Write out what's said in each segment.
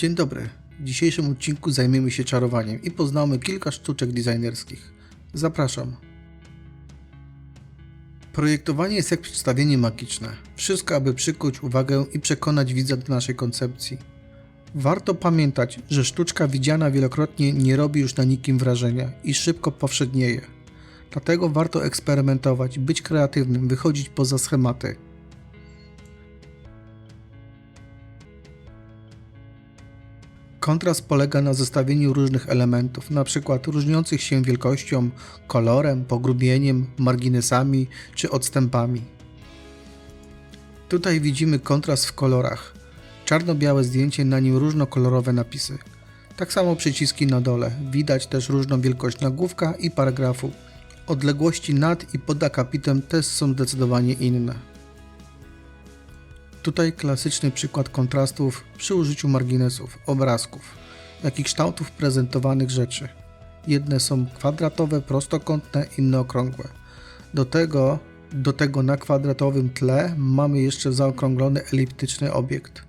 Dzień dobry. W dzisiejszym odcinku zajmiemy się czarowaniem i poznamy kilka sztuczek designerskich. Zapraszam. Projektowanie jest jak przedstawienie magiczne. Wszystko, aby przykuć uwagę i przekonać widza do naszej koncepcji. Warto pamiętać, że sztuczka widziana wielokrotnie nie robi już na nikim wrażenia i szybko powszednieje. Dlatego warto eksperymentować, być kreatywnym, wychodzić poza schematy. Kontrast polega na zestawieniu różnych elementów, np. różniących się wielkością, kolorem, pogrubieniem, marginesami czy odstępami. Tutaj widzimy kontrast w kolorach. Czarno-białe zdjęcie, na nim różnokolorowe napisy. Tak samo przyciski na dole. Widać też różną wielkość nagłówka i paragrafu. Odległości nad i pod akapitem też są zdecydowanie inne. Tutaj klasyczny przykład kontrastów przy użyciu marginesów, obrazków, jak i kształtów prezentowanych rzeczy. Jedne są kwadratowe, prostokątne, inne okrągłe. Do tego, do tego na kwadratowym tle mamy jeszcze zaokrąglony eliptyczny obiekt.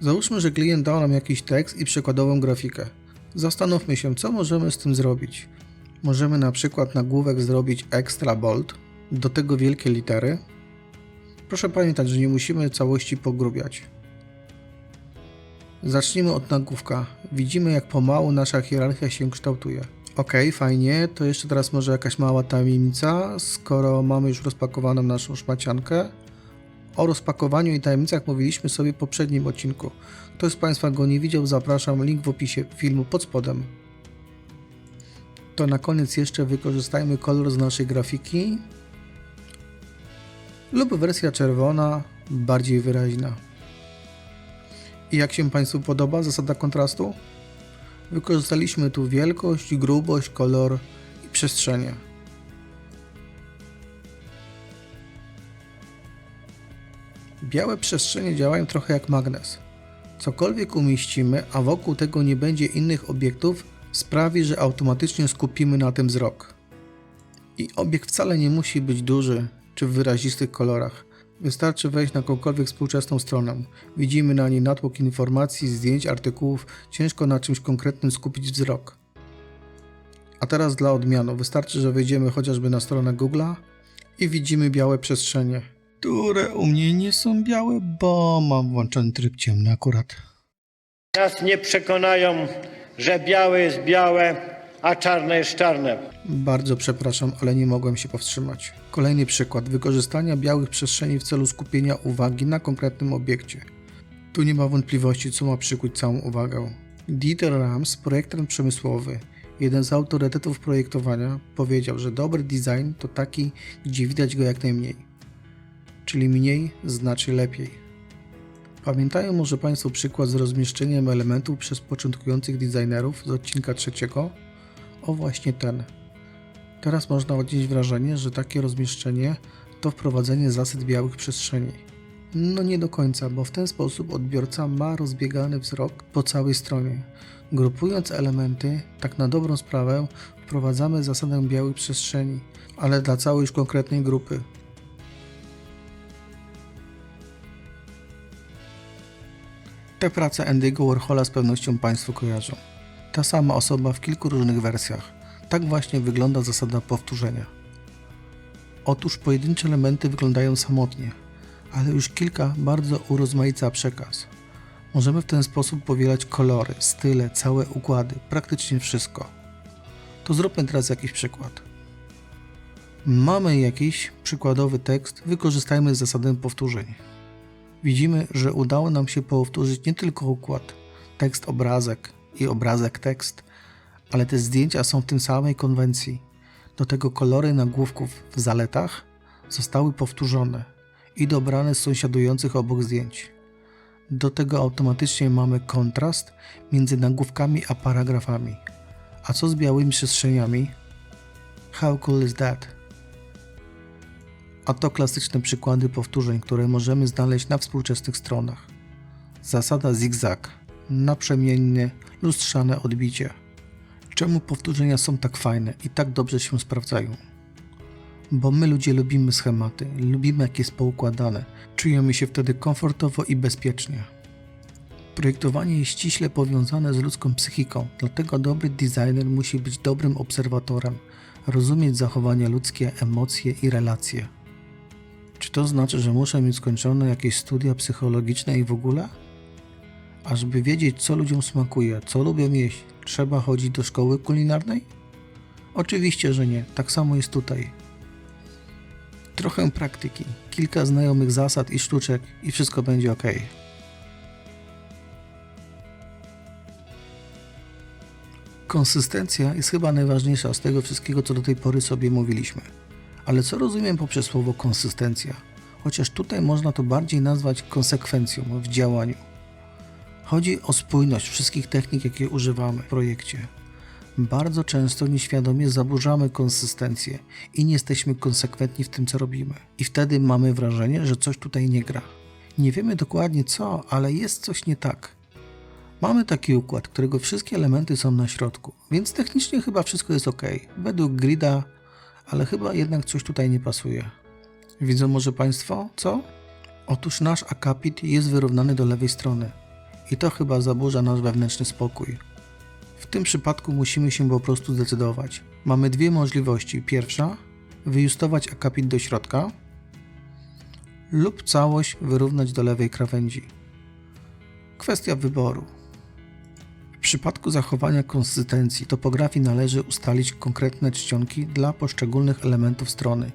Załóżmy, że klient dał nam jakiś tekst i przykładową grafikę. Zastanówmy się, co możemy z tym zrobić. Możemy na przykład nagłówek zrobić extra bold, do tego wielkie litery, Proszę pamiętać, że nie musimy całości pogrubiać. Zacznijmy od nagłówka. Widzimy jak pomału nasza hierarchia się kształtuje. Ok, fajnie, to jeszcze teraz może jakaś mała tajemnica, skoro mamy już rozpakowaną naszą szmaciankę. O rozpakowaniu i tajemnicach mówiliśmy sobie w poprzednim odcinku. Ktoś z Państwa go nie widział, zapraszam, link w opisie filmu pod spodem. To na koniec jeszcze wykorzystajmy kolor z naszej grafiki, lub wersja czerwona, bardziej wyraźna. I jak się Państwu podoba zasada kontrastu? Wykorzystaliśmy tu wielkość, grubość, kolor i przestrzenie. Białe przestrzenie działają trochę jak magnes. Cokolwiek umieścimy, a wokół tego nie będzie innych obiektów, sprawi, że automatycznie skupimy na tym wzrok. I obiekt wcale nie musi być duży, czy w wyrazistych kolorach. Wystarczy wejść na jakąkolwiek współczesną stronę. Widzimy na niej natłok informacji, zdjęć, artykułów, ciężko na czymś konkretnym skupić wzrok. A teraz dla odmianu, wystarczy, że wejdziemy chociażby na stronę Google'a i widzimy białe przestrzenie, które u mnie nie są białe, bo mam włączony tryb ciemny akurat. Nas nie przekonają, że białe jest białe, a czarne jest czarne. Bardzo przepraszam, ale nie mogłem się powstrzymać. Kolejny przykład wykorzystania białych przestrzeni w celu skupienia uwagi na konkretnym obiekcie. Tu nie ma wątpliwości, co ma przykuć całą uwagę. Dieter Rams, projektant przemysłowy, jeden z autorytetów projektowania, powiedział, że dobry design to taki, gdzie widać go jak najmniej. Czyli mniej znaczy lepiej. Pamiętają może Państwo przykład z rozmieszczeniem elementów przez początkujących designerów z odcinka trzeciego? O właśnie ten. Teraz można odnieść wrażenie, że takie rozmieszczenie to wprowadzenie zasad białych przestrzeni. No nie do końca, bo w ten sposób odbiorca ma rozbiegany wzrok po całej stronie. Grupując elementy, tak na dobrą sprawę, wprowadzamy zasadę białych przestrzeni, ale dla całej już konkretnej grupy. Te prace Andy'ego Warhola z pewnością Państwo kojarzą. Ta sama osoba w kilku różnych wersjach. Tak właśnie wygląda zasada powtórzenia. Otóż pojedyncze elementy wyglądają samotnie, ale już kilka bardzo urozmaica przekaz. Możemy w ten sposób powielać kolory, style, całe układy, praktycznie wszystko. To zróbmy teraz jakiś przykład. Mamy jakiś przykładowy tekst, wykorzystajmy zasadę powtórzeń. Widzimy, że udało nam się powtórzyć nie tylko układ, tekst, obrazek i obrazek, tekst, ale te zdjęcia są w tym samej konwencji. Do tego kolory nagłówków w zaletach zostały powtórzone i dobrane z sąsiadujących obok zdjęć. Do tego automatycznie mamy kontrast między nagłówkami a paragrafami. A co z białymi przestrzeniami? How cool is that? A to klasyczne przykłady powtórzeń, które możemy znaleźć na współczesnych stronach. Zasada zigzag, naprzemiennie, lustrzane odbicie. Czemu powtórzenia są tak fajne i tak dobrze się sprawdzają? Bo my ludzie lubimy schematy, lubimy jak jest poukładane, czujemy się wtedy komfortowo i bezpiecznie. Projektowanie jest ściśle powiązane z ludzką psychiką, dlatego dobry designer musi być dobrym obserwatorem, rozumieć zachowania ludzkie, emocje i relacje. Czy to znaczy, że muszę mieć skończone jakieś studia psychologiczne i w ogóle? A żeby wiedzieć, co ludziom smakuje, co lubią jeść, trzeba chodzić do szkoły kulinarnej? Oczywiście, że nie. Tak samo jest tutaj. Trochę praktyki, kilka znajomych zasad i sztuczek i wszystko będzie ok. Konsystencja jest chyba najważniejsza z tego wszystkiego, co do tej pory sobie mówiliśmy. Ale co rozumiem poprzez słowo konsystencja? Chociaż tutaj można to bardziej nazwać konsekwencją w działaniu. Chodzi o spójność wszystkich technik, jakie używamy w projekcie. Bardzo często nieświadomie zaburzamy konsystencję i nie jesteśmy konsekwentni w tym, co robimy. I wtedy mamy wrażenie, że coś tutaj nie gra. Nie wiemy dokładnie co, ale jest coś nie tak. Mamy taki układ, którego wszystkie elementy są na środku, więc technicznie chyba wszystko jest ok. Według grida, ale chyba jednak coś tutaj nie pasuje. Widzą może Państwo, co? Otóż nasz akapit jest wyrównany do lewej strony. I to chyba zaburza nasz wewnętrzny spokój. W tym przypadku musimy się po prostu zdecydować. Mamy dwie możliwości. Pierwsza, wyjustować akapit do środka lub całość wyrównać do lewej krawędzi. Kwestia wyboru. W przypadku zachowania konsystencji topografii należy ustalić konkretne czcionki dla poszczególnych elementów strony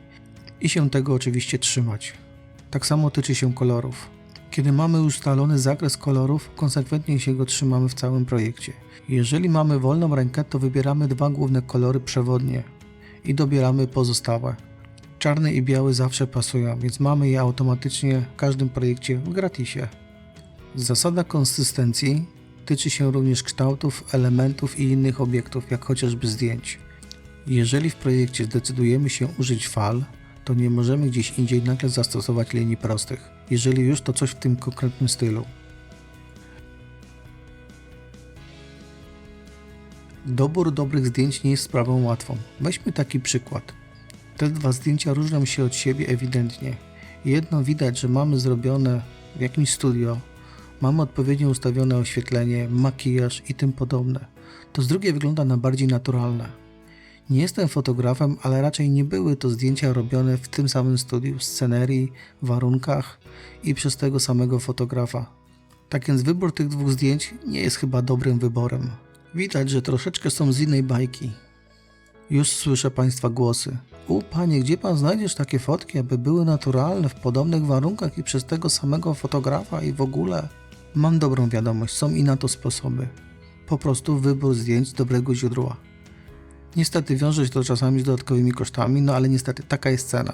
i się tego oczywiście trzymać. Tak samo tyczy się kolorów. Kiedy mamy ustalony zakres kolorów, konsekwentnie się go trzymamy w całym projekcie. Jeżeli mamy wolną rękę, to wybieramy dwa główne kolory przewodnie i dobieramy pozostałe. Czarny i biały zawsze pasują, więc mamy je automatycznie w każdym projekcie w gratisie. Zasada konsystencji tyczy się również kształtów, elementów i innych obiektów, jak chociażby zdjęć. Jeżeli w projekcie zdecydujemy się użyć fal, to nie możemy gdzieś indziej nagle zastosować linii prostych, jeżeli już to coś w tym konkretnym stylu. Dobór dobrych zdjęć nie jest sprawą łatwą. Weźmy taki przykład. Te dwa zdjęcia różnią się od siebie ewidentnie. Jedno widać, że mamy zrobione w jakimś studio, mamy odpowiednio ustawione oświetlenie, makijaż i tym podobne. To z drugiej wygląda na bardziej naturalne. Nie jestem fotografem, ale raczej nie były to zdjęcia robione w tym samym studiu, scenerii, warunkach i przez tego samego fotografa. Tak więc wybór tych dwóch zdjęć nie jest chyba dobrym wyborem. Widać, że troszeczkę są z innej bajki. Już słyszę Państwa głosy. U panie, gdzie pan znajdziesz takie fotki, aby były naturalne w podobnych warunkach i przez tego samego fotografa i w ogóle? Mam dobrą wiadomość, są i na to sposoby. Po prostu wybór zdjęć dobrego źródła. Niestety wiąże się to czasami z dodatkowymi kosztami, no ale niestety taka jest cena.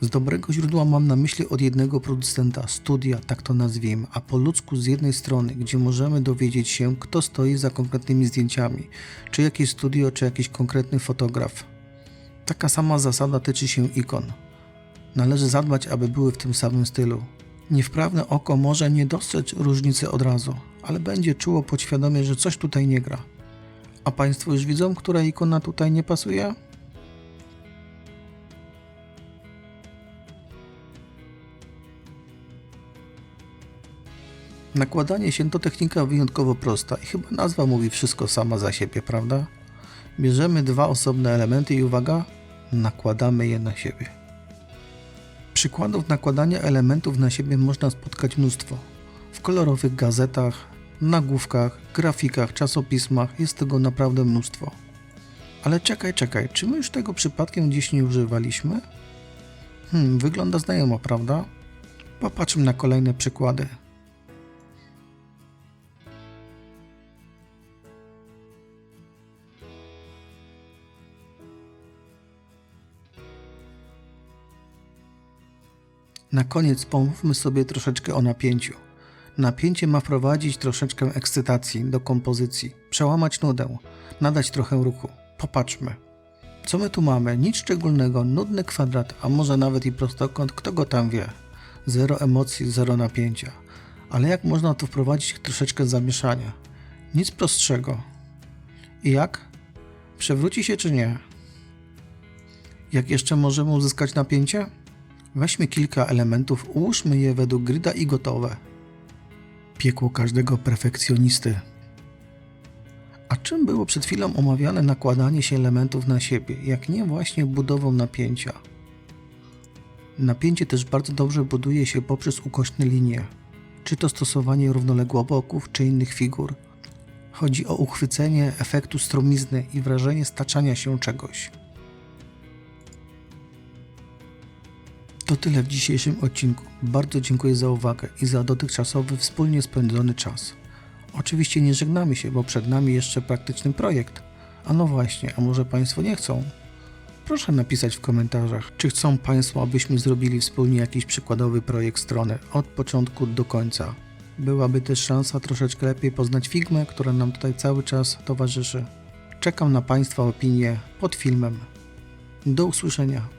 Z dobrego źródła mam na myśli od jednego producenta, studia, tak to nazwijmy, a po ludzku z jednej strony, gdzie możemy dowiedzieć się, kto stoi za konkretnymi zdjęciami, czy jakieś studio, czy jakiś konkretny fotograf. Taka sama zasada tyczy się ikon. Należy zadbać, aby były w tym samym stylu. Niewprawne oko może nie dostrzec różnicy od razu, ale będzie czuło podświadomie, że coś tutaj nie gra. A Państwo już widzą, która ikona tutaj nie pasuje? Nakładanie się to technika wyjątkowo prosta i chyba nazwa mówi wszystko sama za siebie, prawda? Bierzemy dwa osobne elementy i uwaga, nakładamy je na siebie. Przykładów nakładania elementów na siebie można spotkać mnóstwo. W kolorowych gazetach, nagłówkach, grafikach, czasopismach jest tego naprawdę mnóstwo. Ale czekaj, czekaj, czy my już tego przypadkiem gdzieś nie używaliśmy? Hmm, wygląda znajomo, prawda? Popatrzmy na kolejne przykłady. Na koniec pomówmy sobie troszeczkę o napięciu. Napięcie ma wprowadzić troszeczkę ekscytacji do kompozycji, przełamać nudę, nadać trochę ruchu. Popatrzmy. Co my tu mamy? Nic szczególnego, nudny kwadrat, a może nawet i prostokąt, kto go tam wie. Zero emocji, zero napięcia. Ale jak można tu wprowadzić troszeczkę zamieszania? Nic prostszego. I jak? Przewróci się czy nie? Jak jeszcze możemy uzyskać napięcie? Weźmy kilka elementów, ułóżmy je według grida i gotowe. Piekło każdego perfekcjonisty. A czym było przed chwilą omawiane nakładanie się elementów na siebie, jak nie właśnie budową napięcia? Napięcie też bardzo dobrze buduje się poprzez ukośne linie, czy to stosowanie równoległoboków, czy innych figur. Chodzi o uchwycenie efektu stromizny i wrażenie staczania się czegoś. To tyle w dzisiejszym odcinku. Bardzo dziękuję za uwagę i za dotychczasowy wspólnie spędzony czas. Oczywiście nie żegnamy się, bo przed nami jeszcze praktyczny projekt. A no właśnie, a może Państwo nie chcą? Proszę napisać w komentarzach, czy chcą Państwo, abyśmy zrobili wspólnie jakiś przykładowy projekt strony od początku do końca. Byłaby też szansa troszeczkę lepiej poznać Figmę, która nam tutaj cały czas towarzyszy. Czekam na Państwa opinie pod filmem. Do usłyszenia.